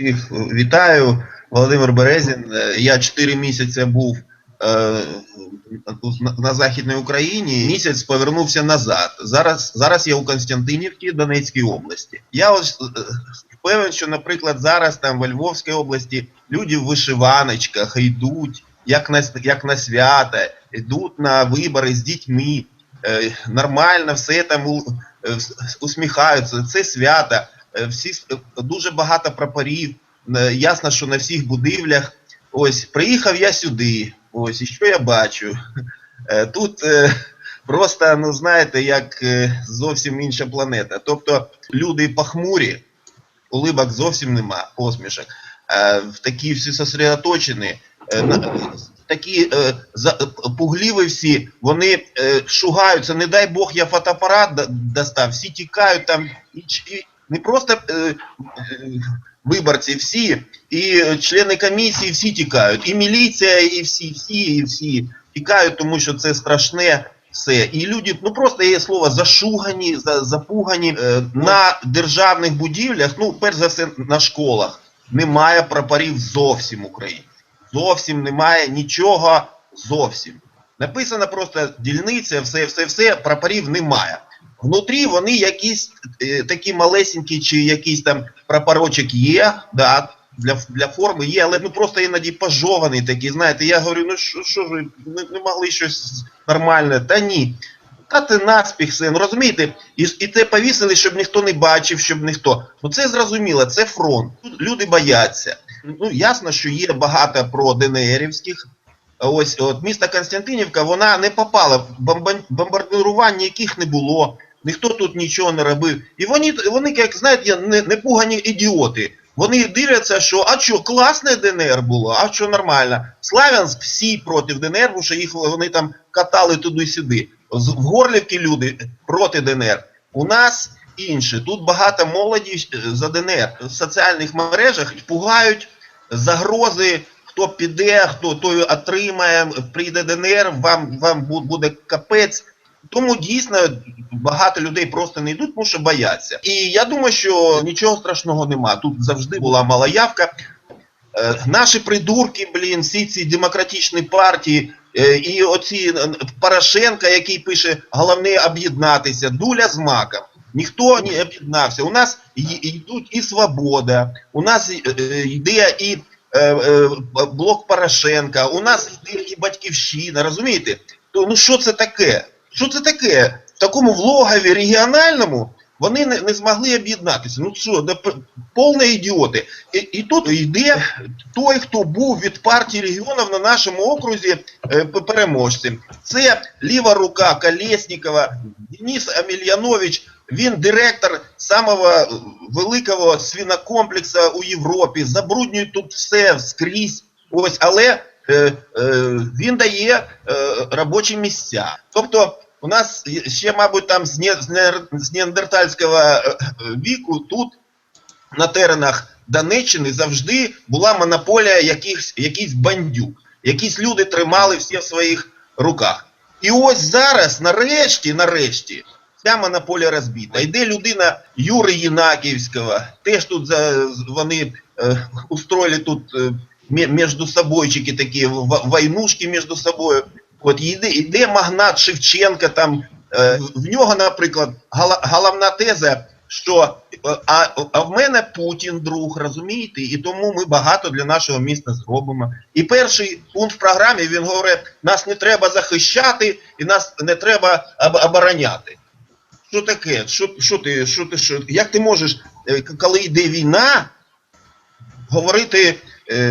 Всіх вітаю, Володимир Березін. Е, Я 4 місяці був е, на- Західній Україні. Місяць повернувся назад. Зараз, зараз я у Константинівці, Донецькій області. Я ось е, впевнений, що, наприклад, зараз там в Львовській області люди в вишиваночках йдуть, як на, як на свято, йдуть на вибори з дітьми. Нормально все там усміхаються. Це свято. Е, Всі е, дуже багато прапорів. Е, Ясно, що на всіх будівлях. Ось приїхав я сюди. Ось і що я бачу? Тут просто, ну знаєте, як зовсім інша планета. Тобто люди похмурі, улибок зовсім нема, посмішок. Такі всі сосредоточені, такі пугливі всі, вони шугаються, не дай Бог, я фотоапарат до- достав, всі тікають там, і не просто е, е, виборці, всі, і члени комісії всі тікають, і міліція, і всі, всі, і всі тікають, тому що це страшне. Все. І люди, ну просто є слово зашугані, за- запугані Е, на державних будівлях, ну, перш за все, на школах, немає прапорів зовсім України. Зовсім немає нічого зовсім. Написано просто дільниця, все, все, все, прапорів немає. Внутрі вони якісь е, такі малесенькі, чи якийсь там прапорочок є, да, для, для форми є, але ну просто іноді пожований такий, знаєте, я говорю, ну що, що ж ви не, могли щось нормальне? Та ні. Та ти наспіх ну розумієте, і, і це повісили, щоб ніхто не бачив, щоб ніхто. Ну це зрозуміло, це фронт. Тут люди бояться. Ну ясно, що є багато про ДНРівських. Ось от місто Константинівка, вона не попала в бомбардирування, яких не було. Ніхто тут нічого не робив. І вони, вони як знаєте, не, не пугані ідіоти. Вони дивляться, що а що, класне ДНР було, а що нормально. Славянськ всі проти ДНР, бо що їх вони там катали туди-сюди. В Горлівці люди проти ДНР. У нас інше. Тут багато молоді е, за ДНР. В соціальних мережах пугають загрози, хто піде, хто той отримає, прийде ДНР, вам, вам буде капець. Тому дійсно багато людей просто не йдуть, тому що бояться. І я думаю, що нічого страшного нема. Тут завжди була мала явка. Е, наші придурки, блін, всі ці демократичні партії, е, і оці е, Порошенка, який пише головне об'єднатися, дуля з маком. Ніхто не об'єднався. У нас йдуть і свобода, у нас йде і блок Порошенка, у нас йде і батьківщина, розумієте? Ну що це таке? Що це таке? В такому влогові регіональному вони не, не змогли об'єднатися. Ну що, да, повні ідіоти. І, і тут йде той, хто був від партії регіонів на нашому окрузі е, переможцем. Це ліва рука Колєснікова, Денис Амельянович. Він директор самого великого свинокомплексу у Європі. Забруднюють тут все скрізь. Ось, але він дає е, робочі місця. Тобто у нас ще, мабуть, там з, не, з, не, з неандертальського е, е, віку тут на теренах Донеччини завжди була монополія якихось, якийсь бандюк. Якісь люди тримали всі в своїх руках. І ось зараз, нарешті, нарешті, ця монополія розбита. Йде людина Юри Єнаківського, теж тут вони е, устроили тут між собойчики такі, войнушки між собою. От йде, йде магнат Шевченка, там е, в нього, наприклад, головна теза, що е, а, а в мене Путін друг, розумієте, і тому ми багато для нашого міста зробимо. І перший пункт в програмі він говорить: нас не треба захищати і нас не треба обороняти. Що таке? Що, що ти, що ти, що? Як ти можеш, е, коли йде війна, говорити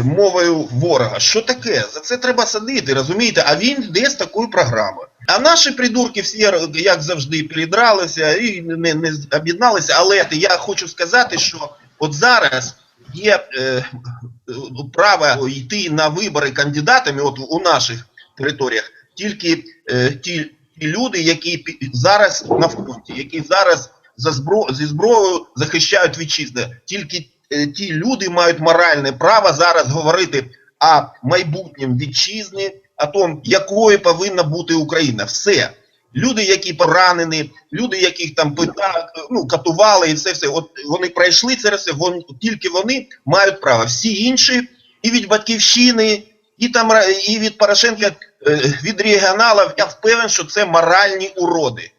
мовою ворога? Що таке? За це треба садити, розумієте? А він йде з такою програмою. А наші придурки всі, як завжди, придралися і не, не об'єдналися. Але я хочу сказати, що от зараз є е, право йти на вибори кандидатами, от у наших територіях, тільки е, ті, люди, які зараз на фронті, які зараз за збро, зі зброєю захищають вітчизну. Тільки е, ті люди мають моральне право зараз говорити о майбутнім вітчизні, о том, якою повинна бути Україна. Все. Люди, які поранені, люди, яких там пита, ну, катували і це все. От вони пройшли це все, вон, тільки вони мають право. Всі інші, і від батьківщини, і там і від Порошенка, е, від регіоналів, я впевнений, що це моральні уроди.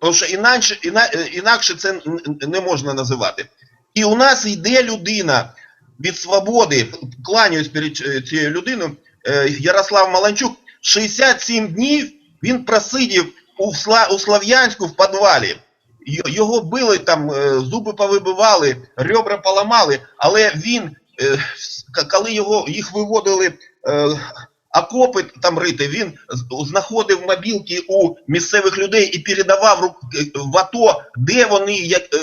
Тому що інакше, іна, е, інакше це не можна називати. І у нас йде людина від свободи, кланяюсь перед е, цією людиною, е, Ярослав Маланчук, 67 днів він просидів у, Сла, у Слов'янську в підвалі. Його били там, е, зуби повибивали, ребра поламали, але він, коли його, їх виводили окопи там рити, він знаходив мобілки у місцевих людей і передавав е, в АТО, де вони як, е,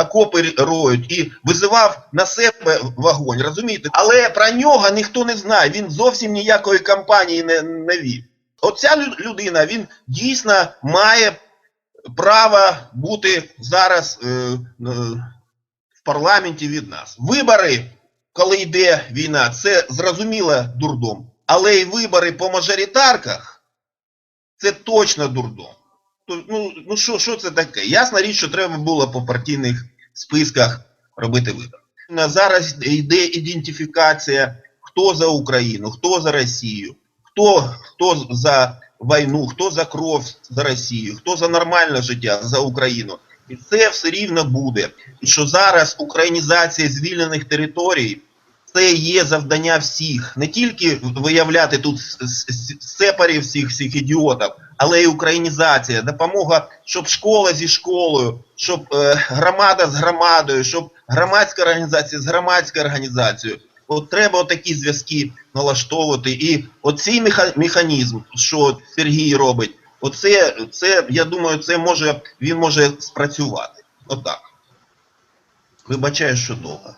окопи роють, і визивав на себе вогонь, розумієте? Але про нього ніхто не знає, він зовсім ніякої кампанії не, не вів. Оця лю- людина, він дійсно має право бути зараз е, е, в парламенті від нас. Вибори, коли йде війна, це зрозуміло дурдом. Але й вибори по мажоритарках це точно дурдом. Ну, ну що, що це таке? Ясна річ, що треба було по партійних списках робити вибори. Зараз йде ідентифікація, хто за Україну, хто за Росію, хто, хто за війну, хто за кров за Росію, хто за нормальне життя за Україну. І це все рівно буде. І що зараз українізація звільнених територій це є завдання всіх, не тільки виявляти тут сепарів всіх всіх ідіотів, але й українізація, допомога, щоб школа зі школою, щоб е, громада з громадою, щоб громадська організація з громадською організацією. От треба отакі зв'язки налаштовувати. І оцей механізм, що Сергій робить, оце, це, я думаю, це може, він може спрацювати. Отак. Вибачаю, що довго.